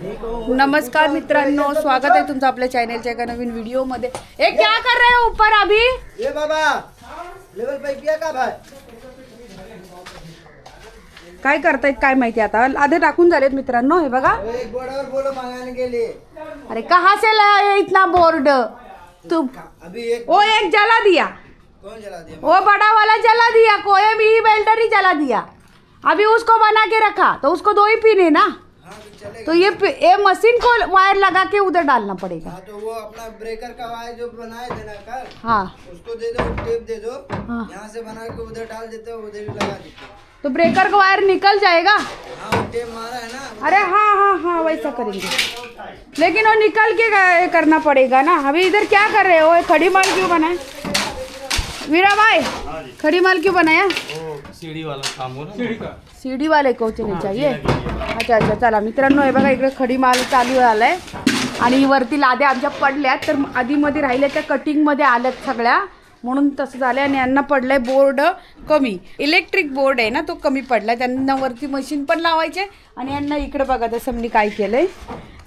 नमस्कार मित्रांनो स्वागत आहे तुमचं आपल्या चॅनलच्या एका नवीन व्हिडिओमध्ये ए क्या कर रहे हो ऊपर अभी? ये बाबा लेवल पे किया का भाई? काय करतायत काय माहिती आता? आधे टाकून झालेत मित्रांनो हे बघा. बोर्ड अरे कहा से लाया ये इतना बोर्ड तू अभी एक वो एक जला दिया. कौन जला दिया? वो बड़ा वाला जला दिया कोई भी बेल्टर ही जला दिया. अभी उसको बना के रखा तो उसको दो ही पीने ना? तो तो ये ये मशीन को वायर लगा के उधर डालना पड़ेगा। हाँ तो वो अपना ब्रेकर का वायर जो बनाए थे ना कल हाँ। उसको दे दो टेप दे दो। हाँ। यहाँ से बना के उधर डाल देते हो उधर लगा देते तो ब्रेकर का वायर निकल जाएगा? हाँ वो टेप मारा है ना अरे हाँ हाँ हाँ वैसा करेंगे। लेकिन वो निकल के करना पड़ेगा ना। अभी इधर क्या कर रहे हो? खड़ी माल क्यों बनाए? वीरा भाई खड़ी माल क्यों बनाया? सीडी वाला काम हो ना सीडी वाले नाही चाहिए? अच्छा अच्छा चला. मित्रांनो हे बघा इकडे खडी माल चालू झालाय. आणि वरती लाद्या आमच्या पडल्यात. तर आधीमध्ये राहिल्या त्या कटिंगमध्ये आल्यात सगळ्या. म्हणून तसं झालं आणि यांना पडलंय बोर्ड कमी. इलेक्ट्रिक बोर्ड आहे ना तो कमी पडला त्यांना वरती मशीन पण लावायचे. आणि यांना इकडे बघा तसं मी काय केलंय.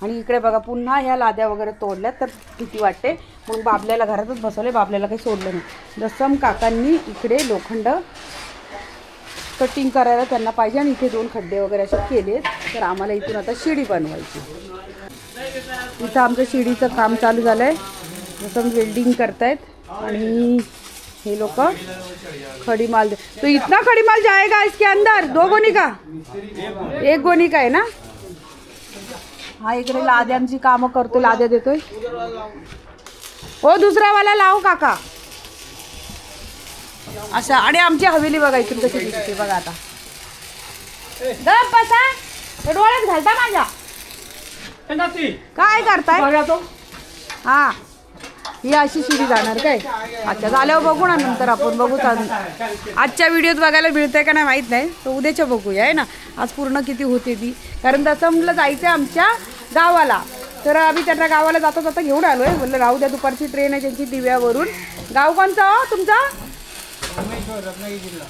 आणि इकडे बघा पुन्हा ह्या लाद्या वगैरे तोडल्यात. तर भीती वाटते? मग बाबल्याला घरातच बसवले बाबल्याला काही सोडलं नाही. दसम काकांनी इकडे लोखंड कटिंग करायला त्यांना पाहिजे आणि इथे दोन खड्डे वगैरे असे केले तर आम्हाला इथून आता शिडी बनवायची इथं आमचं शिडीचं काम चालू झालं आहे जसं वेल्डिंग करतायत. आणि हे लोक खडी माल दे तो इतना खडी माल जाएगा इसके अंदर? दो गोनी का? एक गोनी का आहे ना? हा इकडे लाद्यांची कामं करतो लाद्या देतोय. हो दुसरावाला लाव काका. असं आणि आमची हवेली बघा इथून कशी दिसते बघा आता. गप बसा डोळ्यात घालता माझ्या. काय करताय? हा. ही अशी शिडी जाणार काय? अच्छा झाल्यावर बघू ना नंतर आपण. बघू आजच्या व्हिडिओत बघायला मिळतंय का नाही माहीत नाही तर उद्याच्या बघूया आहे ना? आज पूर्ण किती होते ती. कारण दसमला जायचं आहे आमच्या गावाला. तर आम्ही त्यांना गावाला जाता जाता घेऊन आलो आहे म्हणलं राहू द्या दुपारची ट्रेन आहे त्यांची दिव्यावरून. गाव कोणचं हो तुमचा?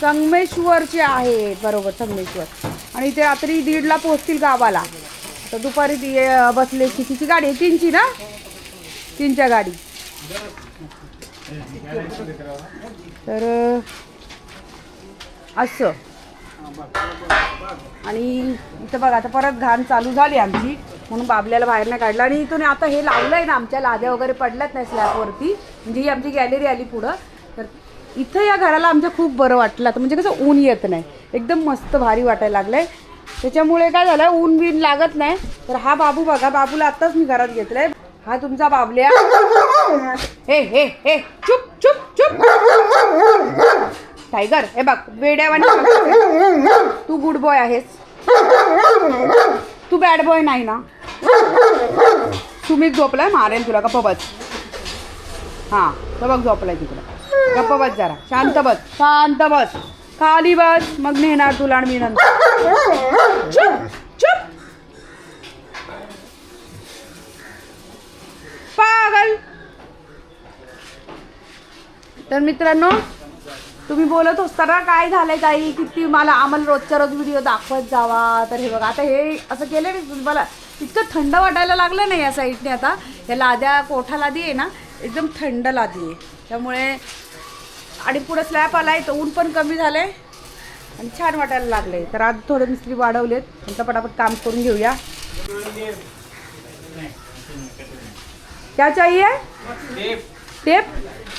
संगमेश्वरचे आहे बरोबर संगमेश्वर. आणि ते रात्री दीडला पोहोचतील गावाला. तर दुपारी ती बसले कितीची गाडी आहे तीनची ना? तीनच्या गाडी. तर असं. आणि इथं बघा आता परत घाण चालू झाली आमची. म्हणून बाबल्याला बाहेर नाही काढलं. आणि इथून आता हे लावलं आहे ना आमच्या लाद्या वगैरे पडल्यात नाही स्लॅबवरती. म्हणजे ही आमची गॅलरी आली पुढं. इथं या घराला आमच्या खूप बरं वाटलं. आता म्हणजे कसं ऊन येत नाही. एकदम मस्त भारी वाटायला लागलंय. त्याच्यामुळे काय झालं ऊन बिन लागत नाही. तर हा बाबू बघा बाबूला आत्ताच मी घरात घेतलाय. हा तुमचा बाबल्या. हे हे हे चुप चुप चुप. टायगर हे बघ वेड्यावानी तू गुड बॉय आहेस. तू बॅड बॉय नाही ना. तुम्ही झोपलाय मारेल तुला का बस हां तर बघ झोपलाय तिकडं. गप्प बस जरा. शांत बस. शांत बस. खाली बस. मग नेणार तुला आणि मी नंतर. चुप चुप. पागल. तर मित्रांनो तुम्ही बोलत असताना काय झालंय ताई? किती मला आम्हाला रोजच्या रोज व्हिडिओ दाखवत जावा. तर हे बघा आता हे असं केलं नाही मला इतकं थंड वाटायला लागलं नाही या साईडने आता. ह्या लाद्या कोठा लादी आहे ना एकदम थंड लादी आहे. त्यामुळे आणि पुढं स्लॅब आहे तर ऊन पण कमी झालं आहे आणि छान वाटायला लागलं आहे तर आज थोडे मिस्त्री वाढवलेत. त्यांचं पटापट काम करून घेऊया. क्या चाहिए टेप.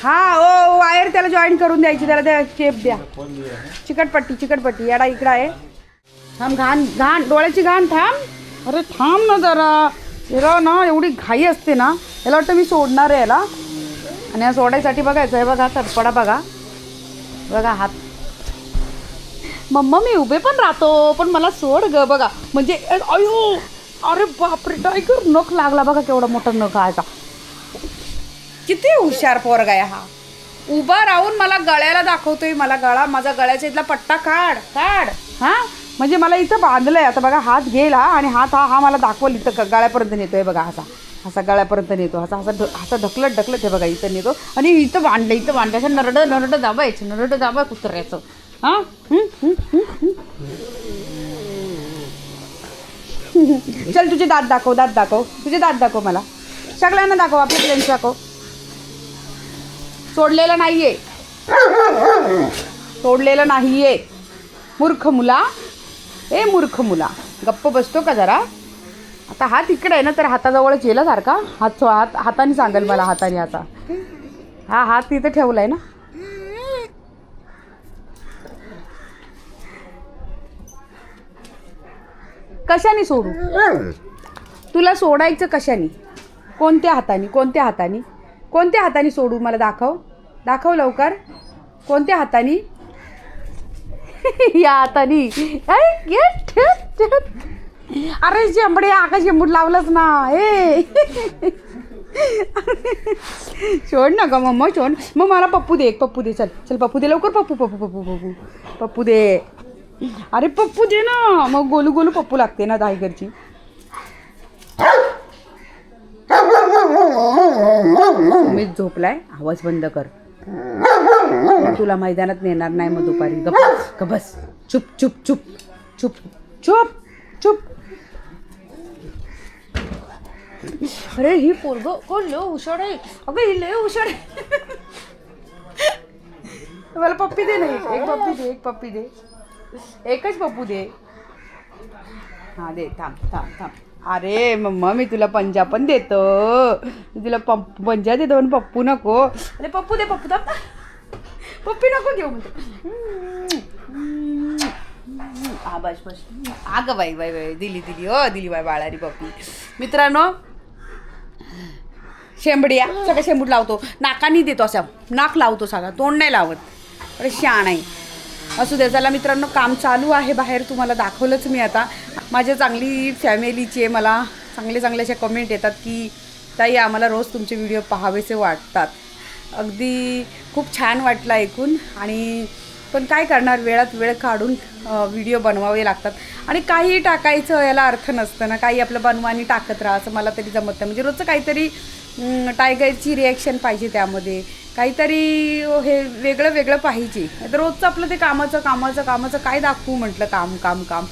हा ओ वायर त्याला जॉईन करून द्यायची. त्याला त्या टेप द्या. चिकटपट्टी चिकटपट्टी. याडा इकडं आहे. थांब घाण घाण. डोळ्याची घाण थांब. अरे थांब ना जरा. हिरा ना एवढी घाई असते ना. याला वाटतं मी सोडणार आहे याला. आणि या सोडायसाठी बघायचं आहे बघा तडपडा बघा. बघा हात. मम्मा मी उभे पण राहतो पण मला सोड ग बघा. म्हणजे अयो अरे बापरे टायगर नख लागला बघा केवढा मोठा नख आहे आता किती हुशार पोरगा आहे हा. उभा राहून मला गळ्याला दाखवतोय मला गळा माझा गळ्याच्या इथला पट्टा काढ काढ. हा? म्हणजे मला इथं बांधलंय आता बघा हात घेईल हा आणि हात हा हा मला दाखवल इथं गळ्यापर्यंत नेतोय बघा असा. असा गळ्यापर्यंत नेतो. असा असा ढ- असा ढकलत ढकलत हे बघा इथं नेतो. आणि इथं बांधलं इथं बांधलं असं नरड नरड दाबायचं नरड दाबा कुत्र्याचं. हां? चल तुझे दात दाखव दात दाखव. तुझे दात दाखव मला. सगळ्यांना दाखव आपले फ्रेंड्स दाखव. सोडलेलं नाहीये. सोडलेलं नाहीये. मूर्ख मुला. ए मूर्ख मुला. गप्प बसतो का जरा? आता हात इकडे आहे ना तर हाताजवळच केलं सारखा. हात हात हाताने सांगेल मला हाताने आता. हा हात तिथे ठेवलाय ना. कशाने सोडू? तुला सोडायचं कशाने? कोणत्या हाताने? कोणत्या हाताने? कोणत्या हाताने सोडू मला दाखव? दाखव लवकर. कोणत्या हाताने? या हाताने. अरे शेंबडे आकाश शेंबूड लावलंच ना. ए. सोड ना ग मम्मा सोड. मग मला पप्पू दे एक पप्पू दे. चल चल पप्पू दे लवकर पप्पू पप्पू पप्पू पप्पू पप्पू. दे. अरे पप्पू दे ना. मग गोलू गोलू पप्पू लागते ना टायगरची मी झोपलाय आवाज बंद कर. तुला मैदानात नेणार नाही मग दुपारी. गप गप बस. चुप चुप चुप चुप. चुप चुप. अरे ही पोरग कोण लो हुशार आहे? अगं ही लय हुशार आहे. मला पप्पी दे नाही एक. पप्पी दे एक पप्पी दे. एकच पप्पू दे. हा दे थांब थांब थांब. अरे मम्मा मी तुला पंजा पण देतो. मी तुला पप पंजा देतो पण पप्पू नको. अरे पप्पू दे पप्पू थांब. पप्पी नको घेऊ म्हणते. हा बस बस. अगं बाई बाई बाई दिली दिली हो दिली बाई बाळारी पप्पी. मित्रांनो शेंबडिया सगळं शेंबूड लावतो. नाकानी देतो असा. नाक लावतो सगळा तोंड नाही लावत. अरे शाण आहे. असू दे चला मित्रांनो काम चालू आहे बाहेर. तुम्हाला दाखवलंच मी आता. माझ्या चांगली फॅमिलीचे मला चांगले चांगले असे कमेंट येतात की ताई आम्हाला रोज तुमचे व्हिडिओ पाहावेसे वाटतात. अगदी खूप छान वाटलं ऐकून. आणि पण काय करणार? वेळात वेळ काढून व्हिडिओ बनवावे लागतात. आणि काही टाकायचं याला अर्थ नसतं ना. काही आपलं बनवानी टाकत राहा असं मला तरी जमत नाही. म्हणजे रोजचं काहीतरी टायगरची रिॲक्शन पाहिजे त्यामध्ये. काहीतरी हे वेगळं वेगळं पाहिजे. तर रोजचं आपलं ते कामाचं कामाचं कामाचं काय दाखवू म्हटलं काम काम काम.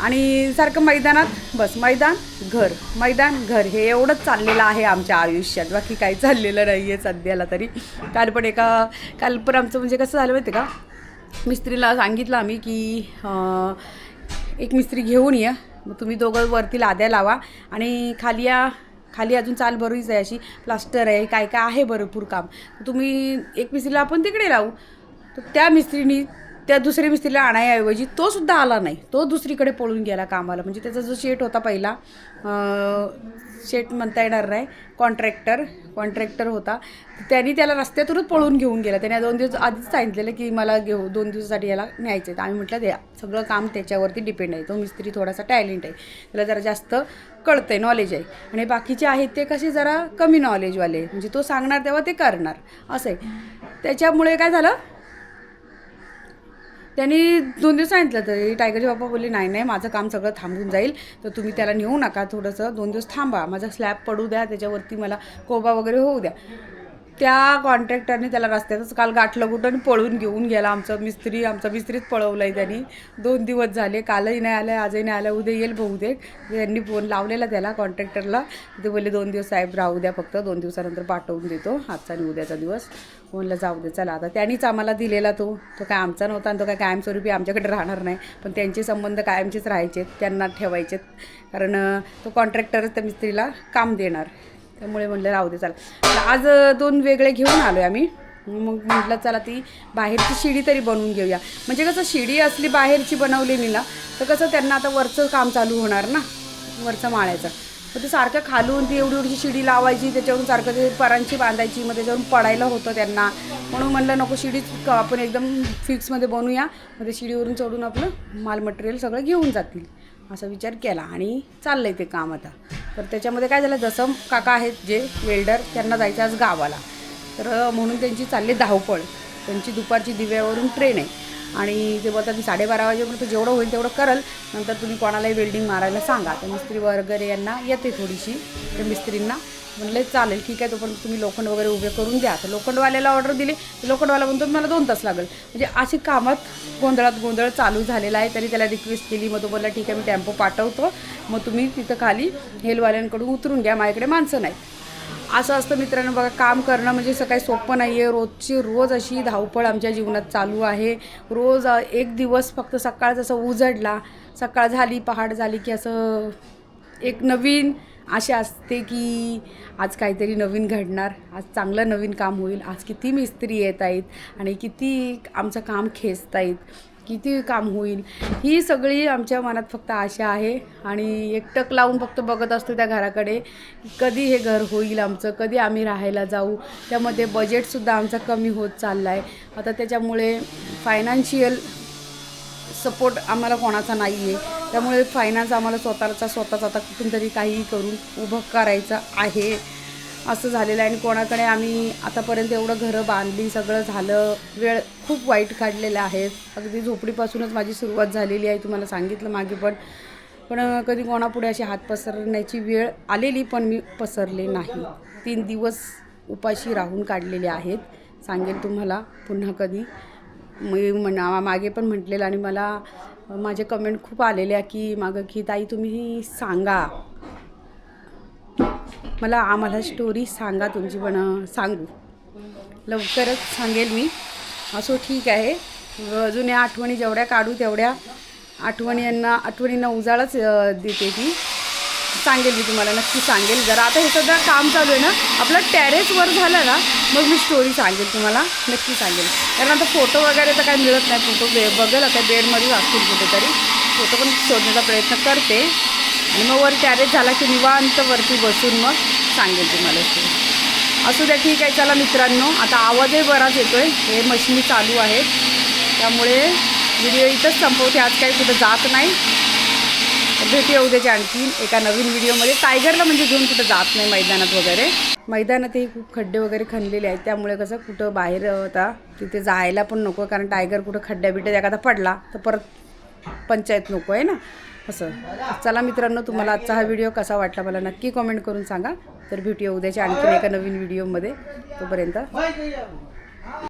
आणि सारखं मैदानात बस मैदान घर. मैदान घर हे एवढंच चाललेलं आहे आमच्या आयुष्यात. बाकी काही चाललेलं नाही आहे सध्याला तरी. काल पण एका काल पण आमचं म्हणजे कसं झालं माहिती का? मिस्त्रीला सांगितलं आम्ही की एक मिस्त्री घेऊन या. मग तुम्ही दोघं वरती लाद्या लावा. आणि खाली या खाली अजून चाल बरीच आहे अशी. प्लास्टर आहे काय काय आहे भरपूर काम. तुम्ही एक मिस्त्रीला आपण तिकडे लावू. तर त्या मिस्त्रीनी त्या दुसऱ्या मिस्त्रीला आणायऐवजी तो सुद्धा आला नाही. तो दुसरीकडे पळून गेला कामाला. म्हणजे त्याचा जो शेट होता पहिला शेट म्हणता येणार नाही कॉन्ट्रॅक्टर कॉन्ट्रॅक्टर होता. त्यांनी त्याला रस्त्यातूनच पळून घेऊन गेला. त्याने दोन दिवस आधीच सांगितलेलं की मला घेऊ दोन दिवसासाठी याला न्यायचं आहे. तर आम्ही म्हटलं द्या. सगळं काम त्याच्यावरती डिपेंड आहे. तो मिस्त्री थोडासा टॅलेंट आहे. त्याला जरा जास्त कळतं आहे नॉलेज आहे. आणि बाकीचे आहेत ते कसे जरा कमी नॉलेजवाले म्हणजे तो सांगणार तेव्हा ते करणार. असं आहे. त्याच्यामुळे काय झालं? त्यांनी दोन दिवस सांगितलं तरी टायगरचे बाप्पा बोलले नाही नाही माझं काम सगळं थांबून जाईल तर तुम्ही त्याला नेऊ नका थोडंसं दोन दिवस थांबा माझा स्लॅब पडू द्या त्याच्यावरती मला कोबा वगैरे होऊ द्या. त्या कॉन्ट्रॅक्टरने त्याला रस्त्यातच काल गाठलं कुठं आणि पळून घेऊन गेला आमचा मिस्त्री आमचा मिस्त्रीच पळवला आहे त्यांनी. दोन दिवस झाले कालही नाही आलं आजही नाही आलं उद्या येईल बहुतेक. त्यांनी फोन लावलेला त्याला कॉन्ट्रॅक्टरला. ते बोलले दोन दिवस साहेब राहू द्या फक्त दोन दिवसानंतर पाठवून देतो आजचा आणि उद्याचा दिवस. म्हणलं जाऊ दे चला. आता त्यांनीच आम्हाला दिलेला तो. तो काय आमचा नव्हता आणि तो काय कायमस्वरूपी आमच्याकडे राहणार नाही. पण त्यांचे संबंध कायमचेच राहायचेत त्यांना ठेवायचेत. कारण तो कॉन्ट्रॅक्टरच त्या मिस्त्रीला काम देणार. त्यामुळे म्हणलं राहू दे चला. आज दोन वेगळे घेऊन आलो आहे आम्ही. मग म्हटलं चला ती बाहेरची शिडी तरी बनवून घेऊया. म्हणजे कसं शिडी असली बाहेरची बनवलेली ना तर कसं त्यांना आता वरचं काम चालू होणार ना वरचं माळ्याचं. मग ते सारखं खालून ती एवढी एवढी शिडी लावायची त्याच्यावरून सारखं ते परांची बांधायची मग त्याच्यावरून पडायला होतं त्यांना. म्हणून म्हणलं नको शिडीच आपण एकदम फिक्समध्ये बनवूया. मग ते शिडीवरून चढून आपलं माल मटेरियल सगळं घेऊन जातील. असा विचार केला आणि चाललं आहे ते काम आता. तर त्याच्यामध्ये काय झालं जसं काका आहेत जे वेल्डर त्यांना जायचं आज गावाला. तर म्हणून त्यांची चालली धावपळ. त्यांची दुपारची दिव्यावरून ट्रेन आहे. आणि ते बोलतात मी साडेबारा वाजेपर्यंत जेवढं होईल तेवढं करल. नंतर तुम्ही कोणालाही वेल्डिंग मारायला सांगा. तर मिस्त्री वगैरे यांना येते थोडीशी. त्या मिस्त्रींना म्हणले चालेल ठीक आहे तोपर्यंत तुम्ही लोखंड वगैरे उभे करून द्या. तर लोखंडवाल्याला ऑर्डर दिली. लोखंडवाला म्हणतो मला दोन तास लागेल. म्हणजे अशी कामात गोंधळात गोंधळ चालू झालेला आहे. तरी त्याला रिक्वेस्ट केली. मग तो बोलला ठीक आहे मी टेम्पो पाठवतो. मग तुम्ही तिथं खाली हेलवाल्यांकडून उतरून घ्या. माझ्याकडे माणसं नाही असं असतं मित्रांनो बघा काम करणं म्हणजे असं काही सोपं नाही आहे रोजची रोज अशी धावपळ आमच्या जीवनात चालू आहे. रोज एक दिवस फक्त सकाळ जसं उजडला. सकाळ झाली पहाट झाली की असं एक नवीन आशा असते की आज काहीतरी नवीन घडणार आज चांगलं नवीन काम होईल आज किती मिस्त्री येत आहेत आणि किती आमचं काम खेचत आहेत किती काम होईल ही सगळी आमच्या मनात फक्त आशा आहे आणि एकटक लावून फक्त बघत असतो त्या घराकडे कधी हे घर होईल आमचं कधी आम्ही राहायला जाऊ. त्यामध्ये बजेटसुद्धा आमचा कमी होत चालला आहे आता त्याच्यामुळे फायनान्शियल सपोर्ट आम्हाला कोणाचा नाही आहे त्यामुळे फायनान्स आम्हाला स्वतःचा स्वतःच आता कुठून तरी काहीही करून उभं करायचं आहे. असं झालेलं आहे आणि कोणाकडे आम्ही आतापर्यंत एवढं घरं बांधली सगळं झालं वेळ खूप वाईट काढलेला आहे. अगदी झोपडीपासूनच माझी सुरुवात झालेली आहे तुम्हाला सांगितलं मागे पण. पण कधी कोणापुढे अशी हात पसरण्याची वेळ आलेली पण मी पसरले नाही. तीन दिवस उपाशी राहून काढलेले आहेत. सांगेल तुम्हाला पुन्हा कधी. मी म्हणा मागे पण म्हटलेलं आणि मला माझे कमेंट खूप आलेल्या की मागं की ताई तुम्ही सांगा. मला आम्हाला स्टोरी सांगा तुमची पण सांगू. लवकरच सांगेल मी. असो ठीक आहे. जुन्या आठवणी जेवढ्या काढू तेवढ्या आठवणींना आठवणींना उजाळच देते ती. सांगेल मी तुम्हाला नक्की सांगेल. जरा आता हे सध्या काम चालू आहे ना? आपलं टेरेसवर झालं ना? मग मी स्टोरी सांगेल तुम्हाला. नक्की सांगेल. कारण आता फोटो वगैरे तर काही मिळत नाही. फोटो बे बघेल. आता बेडमध्ये असतील कुठेतरी. फोटो पण शोधण्याचा प्रयत्न करते. आणि मग वर टॅरेस झाला की निवांत वरती बसून मग सांगेल तुम्हाला ते. असू द्या ठीक आहे. चला मित्रांनो आता आवाजही बराच येतो आहे हे मशीनी चालू आहेत. त्यामुळे व्हिडिओ इथंच संपवते. आज काही कुठं जात नाही. भेटूया उद्याच्या आणखीन एका नवीन व्हिडिओमध्ये. टायगरला म्हणजे घेऊन कुठं जात नाही मैदानात वगैरे. मैदानातही खूप खड्डे वगैरे खणलेले आहेत. त्यामुळे कसं कुठं बाहेर होता तिथे जायला पण नको कारण टायगर कुठं खड्ड्या बिड्ड्या एखादा पडला तर परत पंचायत नको आहे ना. असं. चला मित्रांनो तुम्हाला आजचा हा व्हिडिओ कसा वाटला मला नक्की कमेंट करून सांगा. तर भेटूया उद्याच्या आणखीन एका नवीन व्हिडिओमध्ये. तोपर्यंत